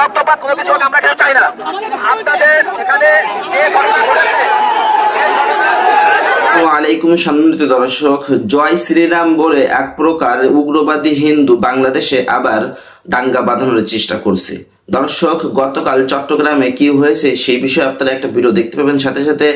রক্তপাত কোনো কিছু আমরা এখানে চাই না। আপনাদের এখানে যে ঘটনা ঘটেছে আলাইকুম সম্মানিত দর্শক। জয় শ্রীরাম বলে এক প্রকার উগ্রবাদী হিন্দু বাংলাদেশে আবার দাঙ্গা বাঁধানোর চেষ্টা করছে। দর্শক, গতকাল চট্টগ্রামে কি হয়েছে সেই বিষয়ে আপনারা একটা ভিডিও দেখতে পাবেন। সাথে সাথে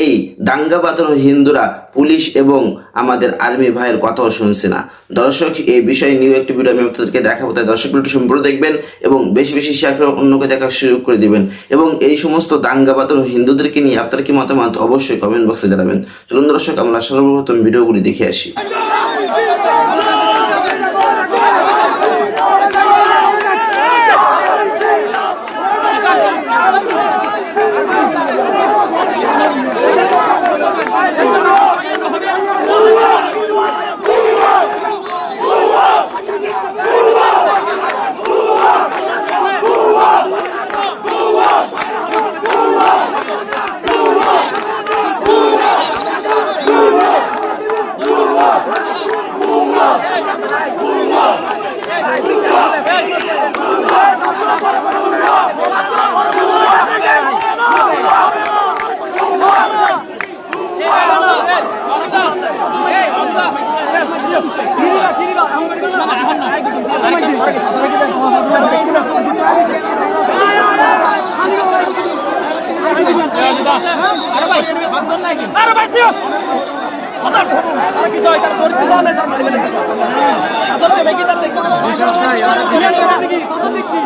এই দাঙ্গা বাঁধানো হিন্দুরা, পুলিশ এবং আমাদের আর্মি ভাইয়ের কথাও শুনছে না। দর্শক, এই বিষয়ে নিউ একটি ভিডিও আমি আপনাদেরকে দেখাবো। তাই দর্শক ভিডিওটি সম্পূর্ণ দেখবেন এবং বেশি বেশি শেয়ার করে অন্যকে দেখার সুযোগ করে দিবেন। এবং এই সমস্ত দাঙ্গা বাঁধানো হিন্দুদেরকে নিয়ে আপনার কি মতামত? অবশ্যই কমেন্ট বক্সে জানাবেন। চলুন দর্শক, আমরা সর্বপ্রথম ভিডিওগুলি দেখে আসি। Let's go. মারি মেরে আদর কে?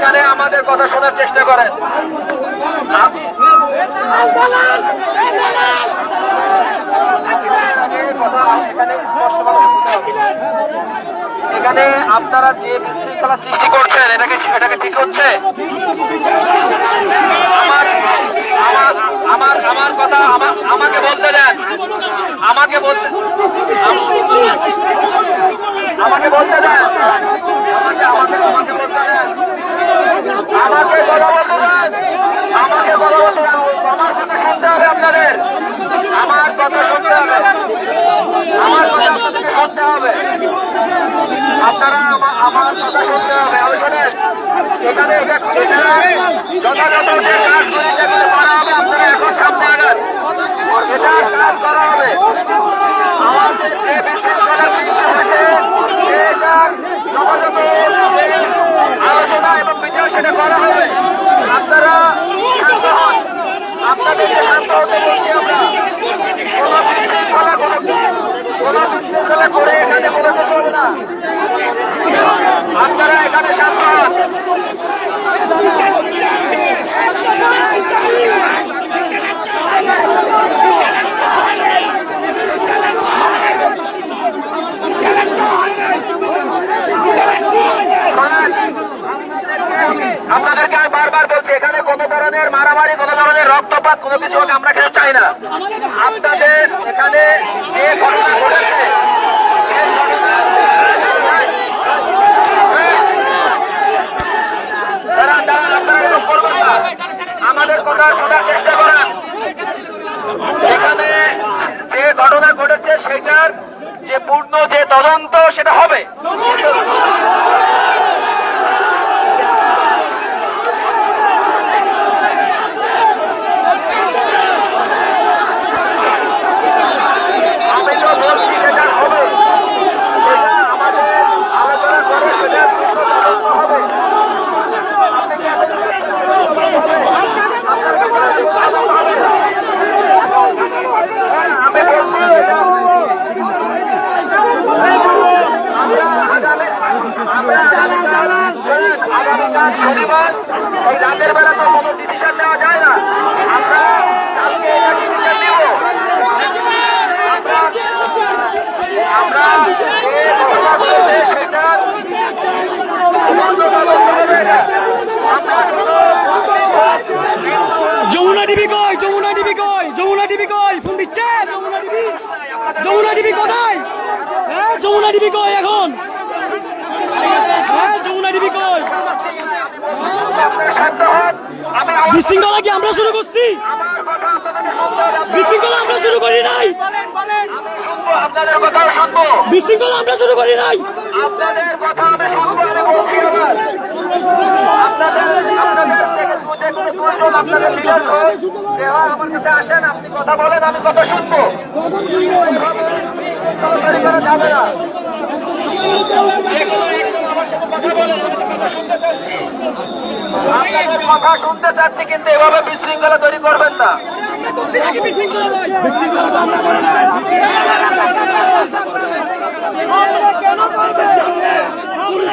এখানে আমাদের কথা শোনার চেষ্টা করেন। এখানে আপনারা যে বিশৃঙ্খলা সৃষ্টি করছেন, এটাকে এটাকে ঠিক হচ্ছে? আমার আমার আমার কথা আমাকে বলতে দেন। আমাকে বলতে আমাকে বলতে দেন। আমাকে আমাকে আমাকে বলতে দেন আমাকে কথা বলতে দেন আমাকে কথা বলতে দেন আমার কথা শুনতে আপনাদের আমার কথা শুনতে হবে। আমার কথা শুনতে হবে। আপনারা আমার কথা শুনতে হবে। আমি শোনেন, এখানে এটা এটা যথাযথ যে কাজগুলি সেগুলো করা হবে আপনারা এখন সামনে আগান এটা কাজ করা হবে আমাদের যে বিশৃঙ্খলা সৃষ্টি হয়েছে সেটার যথাযথ যে আলোচনা এবং বিচার সেটা করা হবে আপনারা শান্ত হন আপনাদেরকে শান্ত হতে বলছি আমরা কোনো বিশৃঙ্খলা কোনো কোনো বিশৃঙ্খলা করে এখানে কোনো কিছু হবে না আপনারা এখানে শান্ত হন। আপনাদেরকে আমি বারবার বলছি এখানে কোনো ধরনের মারামারি, কোনো ধরনের রক্তপাত, কোনো কিছু আমরা খেতে চাই না। আপনাদের এখানে যে। আমাদের কথা শোনার চেষ্টা করেন এখানে যে ঘটনা ঘটেছে, সেটার যে পূর্ণ যে তদন্ত, সেটা হবে আমি তো বলছি সেটা হবে সেটা আমাদের আলোচনা করে সেটা পূর্ণ তদন্ত হবে আমি বলছি এটা আগামীকাল শনিবার এই রাতের বেলা তো কোনো ডিসিশন নেওয়া যায় না আমরা কালকে এটা ডিসিশন নিব আমরা যে ঘটনা ঘটেছে সেটা তদন্ত তদন্ত হবে না। আমরা কোনো মুসলিম হোক, হিন্দু হোক, যমুনা টিভি কই যমুনা কই? যমুনা টিভি কই? ফোন দিচ্ছে? যমুনা যমুনা কোথায়? হ্যাঁ যমুনা টিভি কই এখন? হ্যাঁ যমুনা বিশৃঙ্খলা কি আমরা শুরু করছি? বিশৃঙ্খলা আমরা শুরু করি নাই। বিশৃঙ্খলা আমরা শুরু করি নাই। আপনাদের কথা শুনব আপনাদের কোনো লিডার আমার কাছে আসেন আপনি কথা বলেন আমি কথা শুনব। এভাবে সরকারি করা যাবে না। কোনো কথা বলেন আমি তো কথা শুনতে চাচ্ছি। আপনাদের কথা শুনতে চাচ্ছি কিন্তু এভাবে বিশৃঙ্খলা তৈরি করবেন না।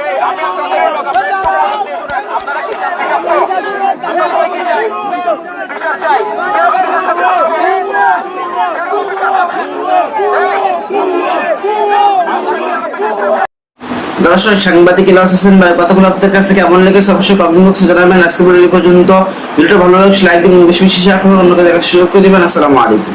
এই, আমি আপনাদের লোক, আপনারা- আপনারা কি চান বিচার তো? আমরা সবাই কি চাই? বিচার চাই। কীরকম বিচার চাই? কীরকম বিচার চাই? দর্শক সাংবাদিক ইলাস হোসেন ভাই, কতগুলো আপনাদের কাছে কেমন লেগেছে? অবশ্যই কমেন্ট বক্সে জানাবেন। আজকে পর্যন্ত ভিডিওটা ভালো লাগলে লাইক দিন বেশি বেশি শেয়ার করবেন, অন্যকে দেখার সুযোগ করে দিবেন। আসসালামু আলাইকুম।